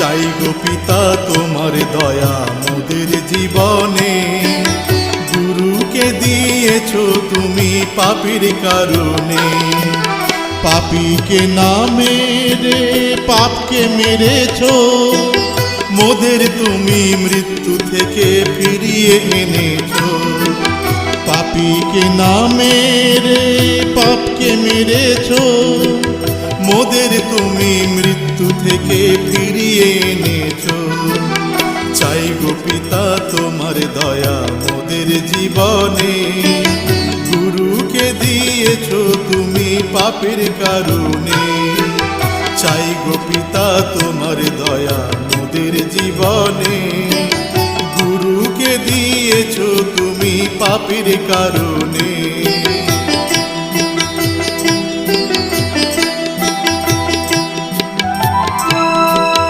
চাই গো পিতা, তোমার দয়া মোদের জীবনে। গুরুকে দিয়েছ তুমি পাপির কারণে। পাপিকে না মেরে, পাপকে মেরেছ। মোদের তুমি মৃত্যু থেকে ফিরিয়ে এনেছ। পাপিকে না মেরে, পাপকে মেরেছ। মোদের তুমি মৃত্যু থেকে ফিরিয়ে এনেছ। চাই গো পিতা, তোমার দয়া মোদের জীবনে। গুরুকে দিয়েছ তুমি পাপের কারণে। চাই গো পিতা, তোমার দয়া মোদের জীবনে। গুরুকে দিয়েছ তুমি পাপের কারণে।